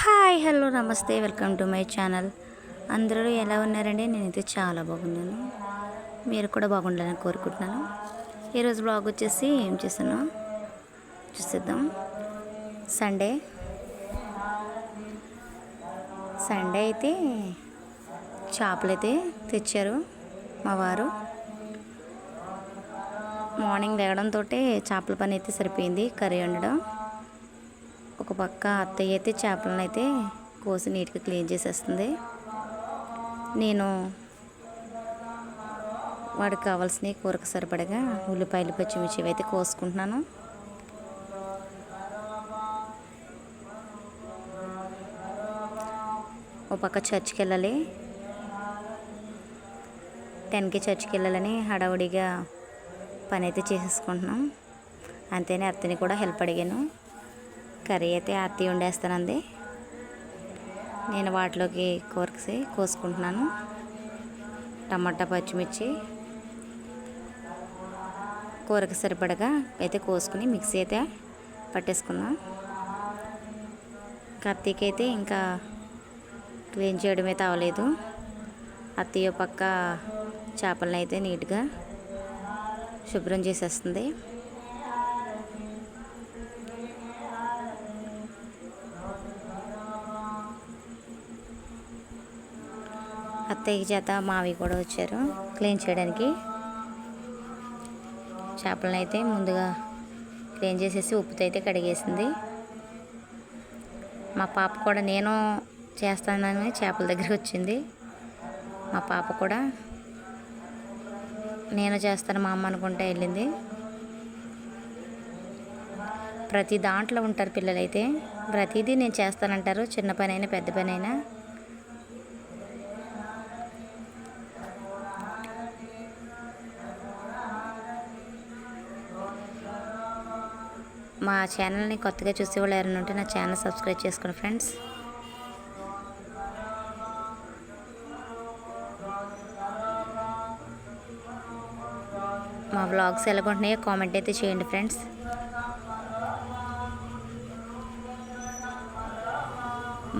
Hi hello నమస్తే welcome to my channel. అందరూ ఎలా ఉన్నారండి? నేనైతే చాలా బాగున్నాను. మీరు కూడా బాగుండాలని కోరుకుంటున్నాను. ఈరోజు బ్లాగ్ వచ్చేసి ఏం చేశాను? చూసిద్దాం. సండే సండే అయితే చేపలు అయితే తెచ్చారు మా వారు. మార్నింగ్ లేవడంతో చేపల పని అయితే సరిపోయింది కర్రీ వండడం. ఒక పక్క అత్తయ్య అయితే చేపలను అయితే కోసి నీట్గా క్లీన్ చేసేస్తుంది. నేను వాడికి కావాల్సిన కూరకు సరిపడగా ఉల్లిపాయలు పచ్చిమిర్చి అయితే కోసుకుంటున్నాను. ఒక పక్క చర్చికి వెళ్ళాలి. టెన్కి చర్చికి వెళ్ళాలని హడావుడిగా పని అయితే చేసేసుకుంటున్నాం. అంతేనే అత్తని కూడా హెల్ప్ అడిగాను. కర్రీ అయితే అత్తి వండేస్తానండి. నేను వాటిలోకి కూరకి కోసుకుంటున్నాను. టమాటా పచ్చిమిర్చి కూరకి సరిపడగా అయితే కోసుకుని మిక్సీ అయితే పట్టేసుకున్నాం. కత్తికి అయితే ఇంకా క్లీన్ చేయడం అయితే అవ్వలేదు. అత్తయ్య పక్క చేపలను అయితే నీట్గా శుభ్రం చేసేస్తుంది. అత్తయ్య చేత మావి కూడా వచ్చారు. క్లీన్ చేయడానికి చేపలను అయితే ముందుగా క్లీన్ చేసేసి ఉప్పుతో అయితే కడిగేసింది. మా పాప కూడా నేను చేస్తానని చేపల దగ్గరికి వచ్చింది. మా పాప కూడా నేను చేస్తాను మా అమ్మ అనుకుంటే వెళ్ళింది. ప్రతి దాంట్లో ఉంటారు పిల్లలైతే. ప్రతిదీ నేను చేస్తానంటారు. చిన్న పని అయినా పెద్ద పని అయినా. మా ఛానల్ని కొత్తగా చూసేవాళ్ళు ఎవరైనా ఉంటే నా ఛానల్ సబ్స్క్రైబ్ చేసుకోండి ఫ్రెండ్స్. మా బ్లాగ్స్ ఎలాగుంటున్నాయో కామెంట్ అయితే చేయండి ఫ్రెండ్స్.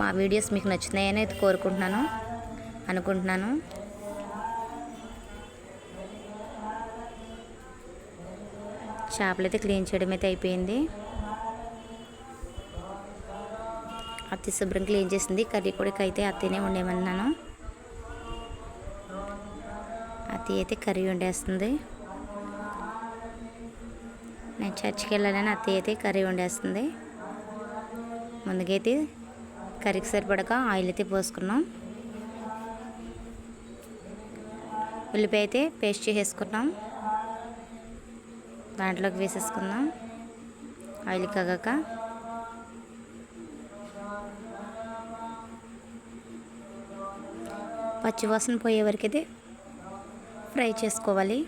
మా వీడియోస్ మీకు నచ్చుతున్నాయని అయితే కోరుకుంటున్నాను అనుకుంటున్నాను. చేపలు అయితే క్లీన్ చేయడం అయితే అయిపోయింది. అత్తి శుభ్రం క్లీన్ చేసింది. కర్రీ కూడా అయితే అత్తనే ఉండేమన్నాను అత్తి అయితే కర్రీ వండేస్తుంది. నేను చర్చికి వెళ్ళాలని అత్తి అయితే కర్రీ వండేస్తుంది. ముందుకైతే కర్రీకి సరిపడక ఆయిల్ అయితే పోసుకున్నాం. ఉల్లిపాయ అయితే పేస్ట్ చేసేసుకున్నాం. దాంట్లోకి వేసేసుకుందాం. ఆయిల్ కగాక. పచ్చివాసన పోయే వరకు అయితే ఫ్రై చేసుకోవాలి.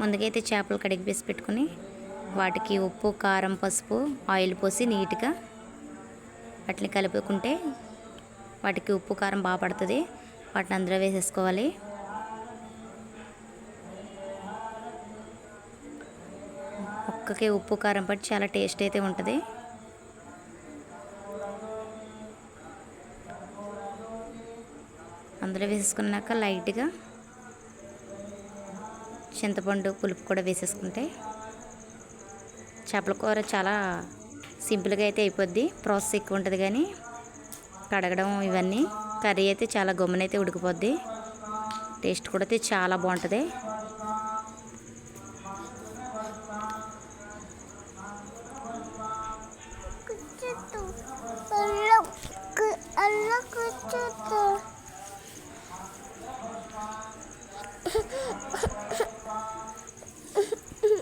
ముందుకైతే చేపలు కడిగి వేసి పెట్టుకుని వాటికి ఉప్పు కారం పసుపు ఆయిల్ పోసి నీట్గా వాటిని కలుపుకుంటే వాటికి ఉప్పు కారం బాగా పడుతుంది. వాటిని అందులో వేసేసుకోవాలి. ఒక్కకే ఉప్పు కారం పట్టి చాలా టేస్ట్ అయితే ఉంటుంది. అందులో వేసేసుకున్నాక లైట్గా చింతపండు పులుపు కూడా వేసేసుకుంటే చేపల కూర చాలా సింపుల్గా అయితే అయిపోద్ది. ప్రాసెస్ ఎక్కువ ఉంటుంది కానీ కడగడం ఇవన్నీ. కర్రీ అయితే చాలా గమ్మునైతే ఉడికిపోద్ది. టేస్ట్ కూడా అయితే చాలా బాగుంటుంది.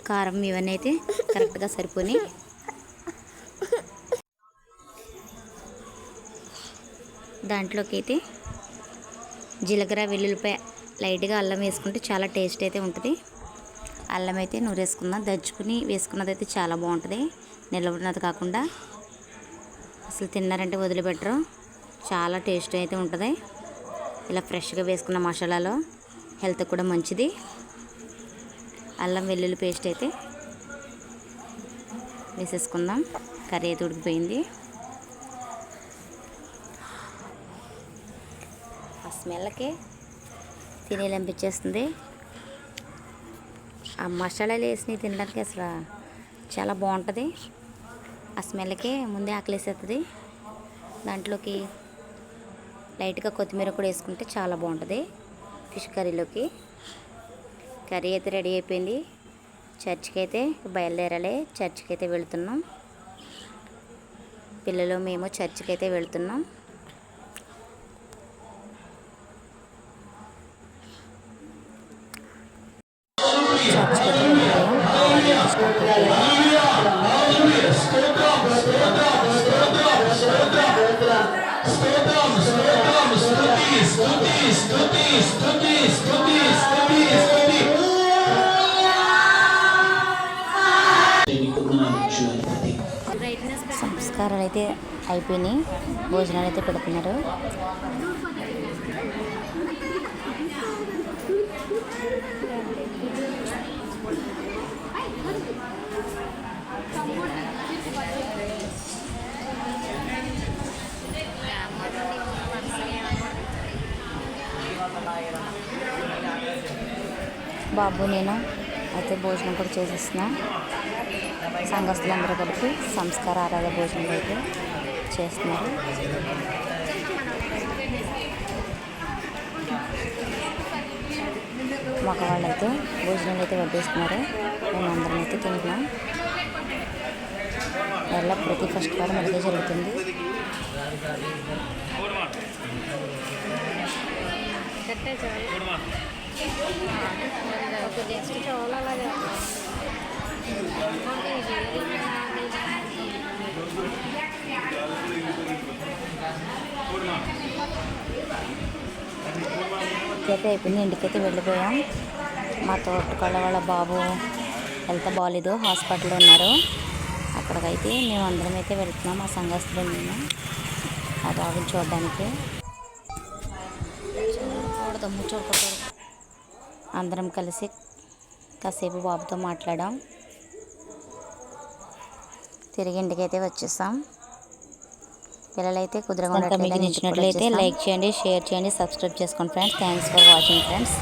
కారం ఇవన్నీ అయితే కరెక్ట్గా సరిపోయి దాంట్లోకి అయితే జీలకర్ర వెల్లుల్లిపాయ లైట్గా అల్లం వేసుకుంటే చాలా టేస్ట్ అయితే ఉంటుంది. అల్లం అయితే నూరేసుకుందాం దంచుకుని వేసుకున్నది అయితే చాలా బాగుంటుంది. నిలబడినది కాకుండా అసలు తిన్నారంటే వదిలిపెట్టరు. చాలా టేస్ట్ అయితే ఉంటుంది. ఇలా ఫ్రెష్గా వేసుకున్న మసాలాలో హెల్త్ కూడా మంచిది. అల్లం వెల్లుల్లి పేస్ట్ అయితే వేసేసుకుందాం. కర్రీ అయితే ఉడికిపోయింది. స్మెల్కి తినేలనిపించేస్తుంది ఆ మసాలాలు వేసినవి తినడానికి అసలు చాలా బాగుంటుంది. ఆ స్మెల్కే ముందే ఆకలేసేస్తుంది దాంట్లోకి లైట్గా కొత్తిమీర కూడా వేసుకుంటే చాలా బాగుంటుంది. ఫిష్ కర్రీలోకి. కర్రీ అయితే రెడీ అయిపోయింది. చర్చికి అయితే బయలుదేరాలి. చర్చికి అయితే వెళ్తున్నాం. పిల్లలు మేము చర్చికి అయితే వెళ్తున్నాం. సంస్కారాలు అయితే అయిపోయినాయి. భోజనాలు అయితే పెడుతున్నారు. బాబు నేను అయితే భోజనం కూడా చేసేస్తున్నా. సంఘస్థులందరూ కలిపి సంస్కార ఆరాధ భోజనం అయితే చేస్తున్నారు. మగవాళ్ళు అయితే భోజనాలు అయితే వడ్డిస్తున్నారు. మేము అందరం అయితే తింటున్నాం. ఎలా ప్రతి ఫస్ట్ వారం ఇదే జరుగుతుంది. అయితే అయిపోయింది ఇంటికైతే వెళ్ళిపోయాం. మా తోటకాళ్ళ వాళ్ళ బాబు హెల్త్ బాగాలేదు హాస్పిటల్లో ఉన్నారు. అక్కడికైతే మేము అందరం అయితే వెళ్తున్నాం మా సంఘస్థులు మేము ఆ బాబుని చూడడానికి. చూడదు చూడకూడదు అందరం కలిసి కాసేపు బాబుతో మాట్లాడాం. తిరిగి ఇంటికైతే వచ్చేసాం. పిల్లలైతే కుదరగా మీకు ఇంటికి నచ్చినట్లయితే. లైక్ చేయండి షేర్ చేయండి సబ్స్క్రైబ్ చేసుకోండి friends. Thanks for watching friends